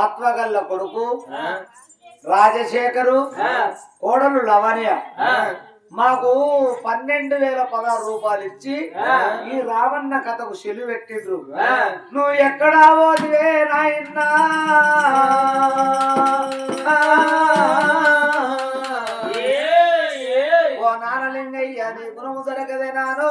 ఆత్మగల్ల కొడుకు రాజశేఖరు కోడలు లవణ్య. మాకు పన్నెండు వేల పదహారు రూపాయలు ఇచ్చి ఈ రావణ కథకు సెలు పెట్టిండ్రు. నువ్వు ఎక్కడా పోతివే నాయన్నా? ఓ నానలింగయ్య నీ గుణము దొరకదే నాను.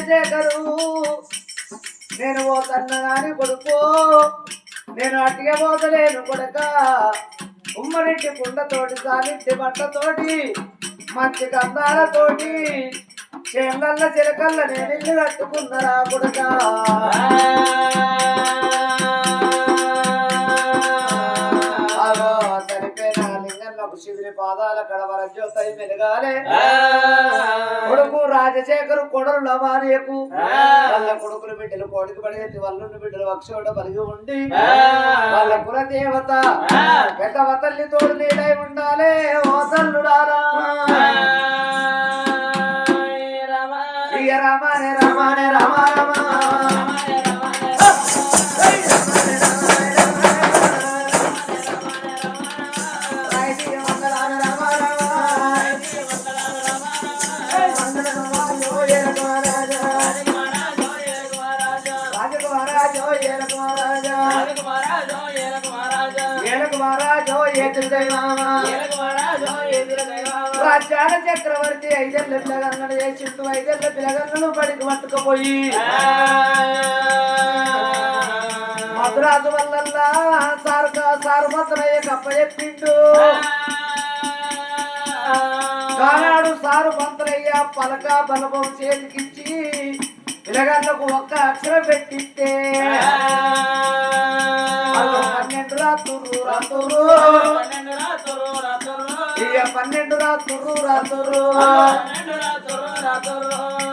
రాజశేఖరు నేను ఓ కన్నగాని కొడుకు. నేను అట్టిగా పోతలేను కొడక. ఉమ్మడింటి కుండతోటి సాలింటి బట్టతోటి మంచి గంధాలతోటి చేమల్ల చిలకల్ల నేను ఇల్లు కట్టుకున్నరా కొడక. పాదాల కడవర జ్యోతి మెలగాలే కొడుకు రాజశేఖరు కొడలు లవానేకు వాళ్ళ కొడుకులు బిడ్డలు కోడికి పడేసి వాళ్ళుండి బిడ్డలు అక్షోట పలిగి ఉండి వాళ్ళ కుల దేవత పెద్ద తల్లి తోడు నీడై ఉండాలే ఓ తల్లుడారా రాజ్యాల చక్రవర్తి ఐదేళ్ళ పిల్లగన్నలు చేసిండు ఐదేళ్ళ పిల్లగన్నలు బడికి పట్టుకుపోయి. మద్రాసు వల్లల్లా సారు సారు మద్రయ్య కప్ప చెప్పిండు. కానాడు సారు మంత్రయ్య పలక బలపం చేతికిచ్చి పిలగన్నకు ఒక్క అక్షరం పెట్టిస్తే పన్నెండు రాత్రులు. ఇక పన్నెండు రాత్రులు రాత్రులు.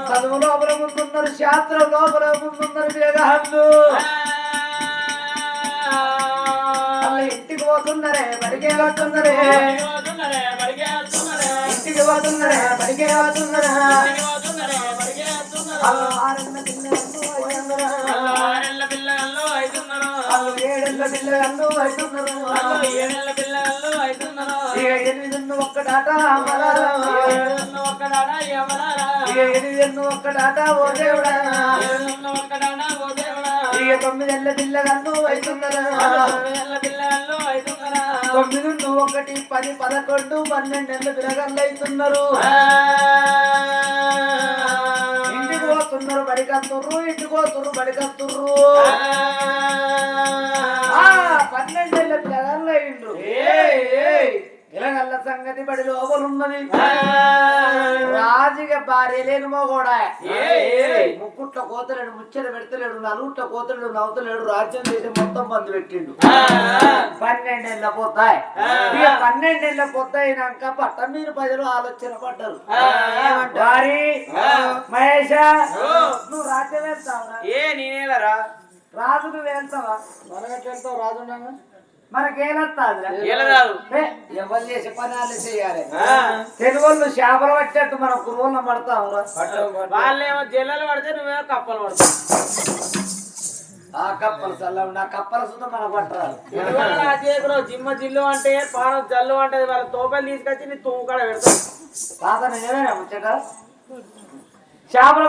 చదువు లోపల ముందున్నారు శాస్త్రం లోపల ముందున్నారు పిల్లగాళ్ళు ఇంటికి పోతున్నారే బడికే పోతున్నారే ఇంటికి పోతున్నారే బడికే పోతున్నారా వాళ్ళు ఆరన్న పిల్లలు అవుతున్నారా? వాళ్ళు. ఏడెళ్ళ పిల్లలు అవుతున్నారు ఇక ఎనిమిది ఒక్కడాట అమరారా. ఇక ఎనిమిది ఒక్కడాట ఓ దేవుడా. ఇక తొమ్మిదేళ్ళ పిల్లగన్ను అవుతున్నారా తొమ్మిది ఒకటి పది పదకొండు పన్నెండేళ్ళ పిల్లగళ్ళు అవుతున్నారు ఇంటికి పోతున్నారు బడికత్తుర్రు ఇంటికి పోతుర్రు బడికత్తుర్రు పిల్లగళ్ళ సంగతి బడి లోపలున్నది. రాజుగా భార్య లేని కూడా ముక్కుట్ల కోతలేడు ముచ్చట పెడతలేడు నలుగుట్ల కోతలేడు నవ్వుతలేడు రాజ్యం చేసి మొత్తం బంధు పెట్టిండు. పన్నెండేళ్ళ పోతాయి. ఇక పన్నెండేళ్ళ పోతాయినాక పట్ట మీరు ప్రజలు ఆలోచన పడ్డారు. వారి. మహేష నువ్వు రాజ్యం వెళ్తావా రాజు నువ్వు వెళ్తావా? మనకి వెళ్తావు రాజు ఉండగా ఎవరు చేసే చేయాలి? తెలుగు చేపలు పట్టేట్టు మనం కురువులను పడతాం. వాళ్ళేమో జల్లలు పడితే నువ్వేమో కప్పలు పడతావు. ఆ కప్పలు చల్ల ఆ కప్పల సుతం మనకు పట్టరాదు. నా జిమ్మ జిల్లు అంటే పానం జల్లు అంటే వాళ్ళ తోపలు తీసుకొచ్చి నీ తుమ్ము కాడ పెడతాం తాత నిజమేనా ముచ్చట? చేపల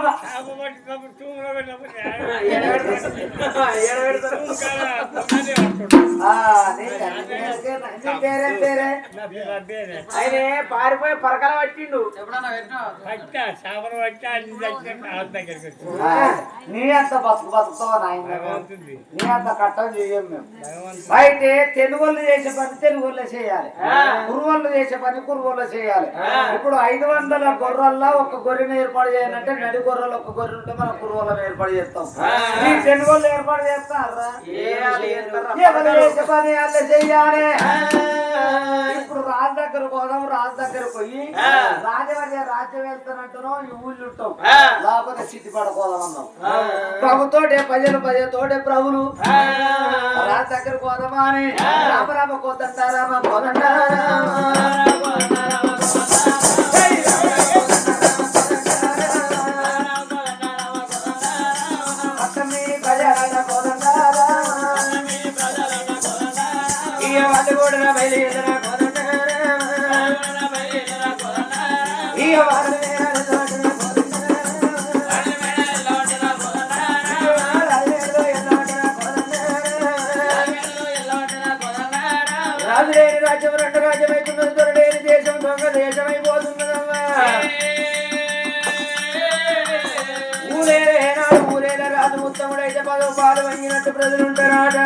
ఆయనే పారిపోయి పరకల పట్టిండు. ఆ, నీ అంత బతుకు బతుకుతావా నీ అంత కట్టం చెయ్యం మేము. అయితే తెలుగుళ్ళు చేసే పని తెలుగుల్లో చేయాలి. కురువళ్ళు చేసే పని కురువల్లో చేయాలి. ఇప్పుడు ఐదు వందల గొర్రెల్లో ఒక గొర్రెని ఏర్పాటు చేయాలంటే నడి గొర్రెలు ఒక గొర్రె ఉంటే మనం కురువలను ఏర్పాటు చేస్తాం. ఈ తెలుగుళ్ళు ఏర్పాటు చేస్తారా? పని చెయ్యాలి ఇప్పుడు రాజు దగ్గర పోదాం రాజు దగ్గర పోయి రాజవర్య రాజ్యం వెళ్తానంటున్నాం ఈ ఊళ్ళు ఉంటాం లేకపోతే సిద్ధి పడపోదాం అన్నాం ప్రభుతోటే ప్రజలు ప్రజలతోటే ప్రభులు రాజు దగ్గర పోదామా అని. రామ రామ కోదండ రామ రాజు లేని రాజ్యం రెండు రాజ్యమైతున్నది అవుతున్నది దొరలేని దేశం దొంగ దేశం అయిపోతున్నదమ్మా ఊరేలే ఊరేల రాజు ఉత్తముడైతే పదవు పాలు వంగినట్టు ప్రజలు ఉంటారాట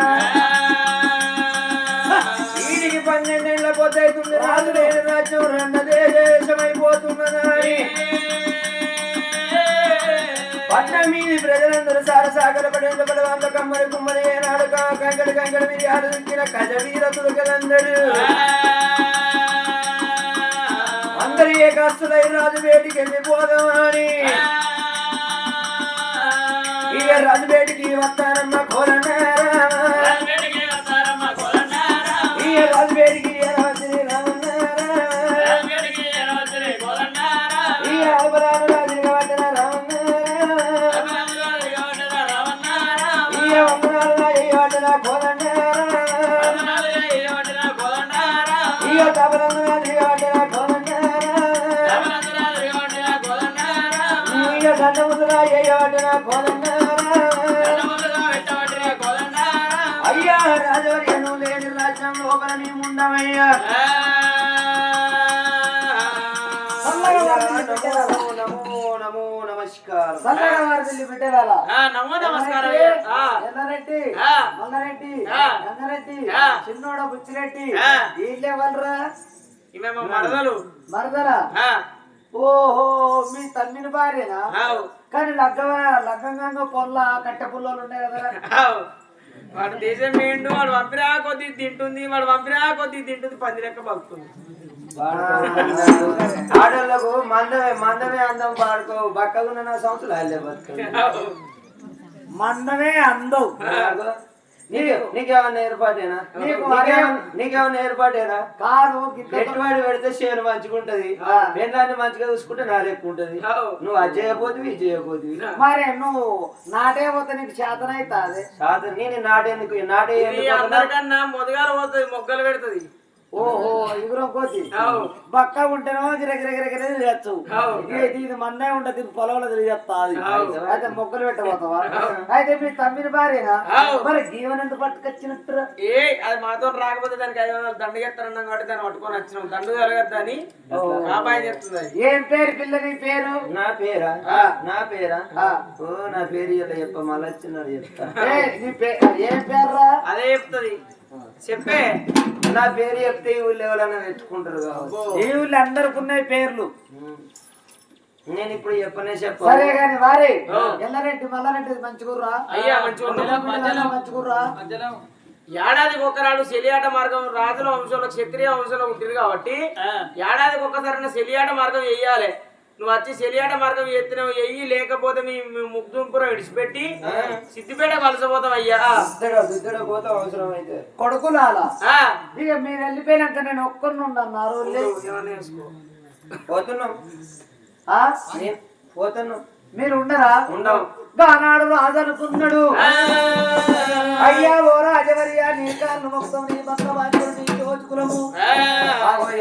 వీడికి పన్నెండేళ్ళ పొద్దు అవుతుంది రాజు లేని రాజ్యం రెండు దేశం పట్నం మీది ప్రజలందరూ సారసాగర పడేంత పడవంత కమ్మరి కుమ్మరి ఏనాడు కంకడి కంకడి మీద ఆడు దిక్కిన కజ వీర తులకలందరూ అందరూ ఏ కస్తులై రాజు వేడికి వెళ్ళిపోదామని ఇక రాజు వేడికి వస్తానమ్మ కోరన్నారా ఇక రాజు అయ్యా రాజవర్యను లేని రాజ్యం లోపల నీ ముండమయ్యా నమో నమో నమస్కారం. ఎన్నారెడ్డి ఆ. రంగారెడ్డి. చిన్నోడ బుచ్చిరెడ్డి. వీళ్ళే వాళ్ళరా ఇవే మా మరదలు మరదరా ఆ, ఓహో మీ తమ్మిని భార్యనా కానీ లగ్గ లగ్గంగా పొల్ల కట్టె పుల్లలు ఉన్నాయి కదా. వాడు దేశం ఏండు వాడు పంపిరా కొద్ది తింటుంది వాడు పంపిరా కొద్ది తింటుంది పంది లెక్క బతుకుతుంది ఆడోళ్ళకు మందమే మందమే అందం పాడుకో బక్కగున్న నా సంవత్సరాలు బతుకు. మందమే నీకు నీకేమన్నా ఏర్పాటేనా? నీకు నీకేమన్నా ఏర్పాటేనా? కాదు పెట్టుబడి పెడితే షేర్ మంచిగుంటది. ఆ. పెళ్ళాన్ని మంచిగా చూసుకుంటే నా లెక్క ఉంటది. నువ్వు అది చేయకపోతే ఇది చేయకపోతే మరి నువ్వు నాటే పోతే నీకు చేతనైతాది సాధన నేను నాటేందుకు నాటే మొదగాల పోతుంది మొగ్గలు పెడుతుంది. ఓహో కోతి ఆవ్. బక్క ఉంటేనో గిరగిరగిరగిర తిరగచ్చు. ఇది ఇది మన్నే ఉంటది పొలంలో తిరిగేస్తా అది. అయితే మొక్కలు పెట్టబోతావా? అయితే మీ తమ్మిని భార్యనా. మరి జీవన్ ఎంత పట్టుకొచ్చినట్టు ఏ అది మాతో రాకపోతే దానికి ఐదు వందలు దండ చేస్తారన్నాం కాబట్టి దాన్ని పట్టుకొని వచ్చినాం. దండు కలగద్దని అబ్బాయి చెప్తుంది. ఏం పేరు పిల్ల నీ పేరు? నా పేరా? ఆ. నా పేరా? ఆ. ఓ నా పేరు ఇలా చెప్ప మళ్ళీ చెప్తా. ఏ, నీ పే- ఏం పేర్రా? అదే చెప్తుంది. చెప్పే. నా పేరు చెప్తే ఈ ఊళ్ళో ఎవరైనా పెట్టుకుంటారు ఈ ఊళ్ళో అందరికి ఉన్నాయి పేర్లు. నేను ఇప్పుడు చెప్పనే సరే చెప్పాలి గాని వారి ఎల్లారెడ్డి మల్లారెడ్డి మంచి గుర్రా అయ్యా ఉన్నాం. మంచి గుర్రా ఏడాదికి ఒక్కనాడు సెలియాట మార్గం రాజుల వంశంలో క్షత్రియ వంశంలో ఉంటుంది కాబట్టి ఏడాదికి ఒక్కసారి సెలియాట మార్గం వేయాలి. నువ్వు వచ్చి సెలియాట మార్గం ఎత్తినవు వెయ్యి లేకపోతే మీ మీ ముగ్గుంపురం విడిచిపెట్టి సిద్దిపేట వలసపోతాం అయ్యా. సిద్ధగా సిద్ధగా పోతే అవసరం అయితే కొడుకులాలా. ఆ. ఇక మీరు వెళ్ళిపోయినాక నేను ఒక్కరిని ఉండన్నారు. పోతున్నాం. నేను పోతున్నాం. మీరు ఉండరా? ఉండవు. గానాడు రాజు అనుకున్నాడు అయ్యా ఓ రాజవర్యా నీ కాళ్ళు మొత్తం నీ నీ దోచుకులము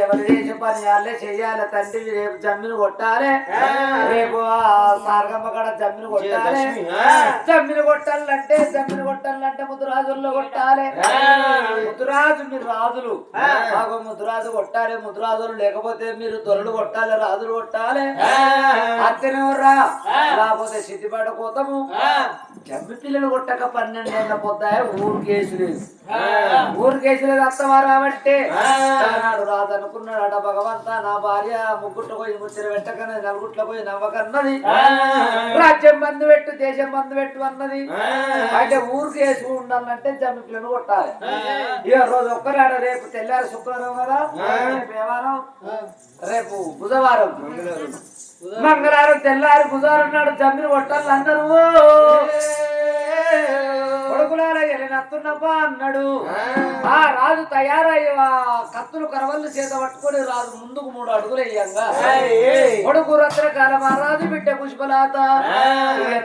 ఎవరు చేసే పని వాళ్ళే చెయ్యాలి. తండ్రి రేపు జమ్మిని కొట్టాలి. రేపు సారగమ్మ కాడ జమ్మిని కొట్టాలి. జమ్మిని కొట్టాలంటే జమ్మిని కొట్టాలంటే ముద్దురాజుల్లో కొట్టాలి. ముద్దురాజు మీరు రాజులు. ఆగో ముద్దురాజు కొట్టాలి. ముద్దురాజులు లేకపోతే మీరు దొరలు కొట్టాలి రాజులు కొట్టాలి. అత్తెనెవర్రా? లేకపోతే సిద్ధిపేట కోతము జమ్మి పిల్లలు కొట్టక పన్నెండేళ్ళ పోతాయి ఊరు కేసు లేదు ఊరు కేసు లేదు అత్తవారు కాబట్టి ఆనాడు రాదు అనుకున్నాడట భగవంత నా భార్య ముగ్గుట్లో పోయి ముచ్చట పెట్టకనే నలుగుట్లో పోయి నవ్వకన్నది. రాజ్యం బంధు పెట్టు దేశం బంధు పెట్టు అన్నది. అంటే ఊరు కేసు ఉండాలంటే జమ్మి పిల్లలు కొట్టాలి. ఇక రోజు ఒక్కరాడ రేపు తెల్లారి శుక్రవారం కదా? రేపు బుధవారం. మంగళవారం తెల్లారి బుధవారం నాడు జమ్మిని కొట్టాలి అందరూ కొడుకులాల వెళ్ళినత్తున్నప్ప అన్నాడు. ఆ. రాజు తయారయ్యి కత్తులు కరవళ్ళు చేత పట్టుకొని రాజు ముందుకు మూడు అడుగులు వేయంగా కొడుకు రత్న కాల రాజు బిడ్డ పుష్పలాత.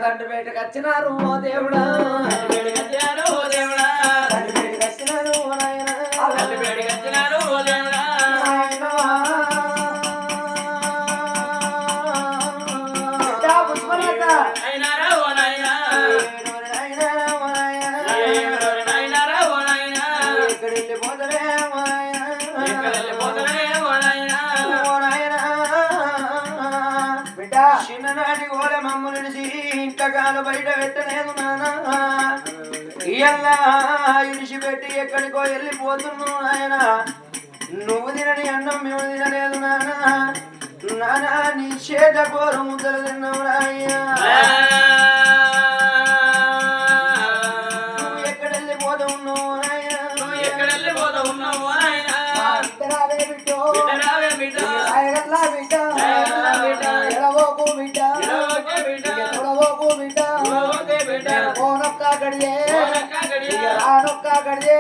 తండ్రి బయటకు వచ్చినారు ఓ దేవుడా? తండ్రి బయటకు వచ్చినారు ఓ నాయనా. చిన్ననాటి గోల మమ్మల్ని ఇంతకాలు బయట పెట్టలేదు నానా ఇయ్యల్లా ఇడిచిపెట్టి ఎక్కడికో వెళ్ళిపోతున్నావు ఆయన నువ్వు తినని అన్నం మేము తినలేదు నానా నానా నీ చేత కోరు ముద్దలు తిన్నావు రాయ్యా ಗಡಿಯೇ ಗಡಿಯೇ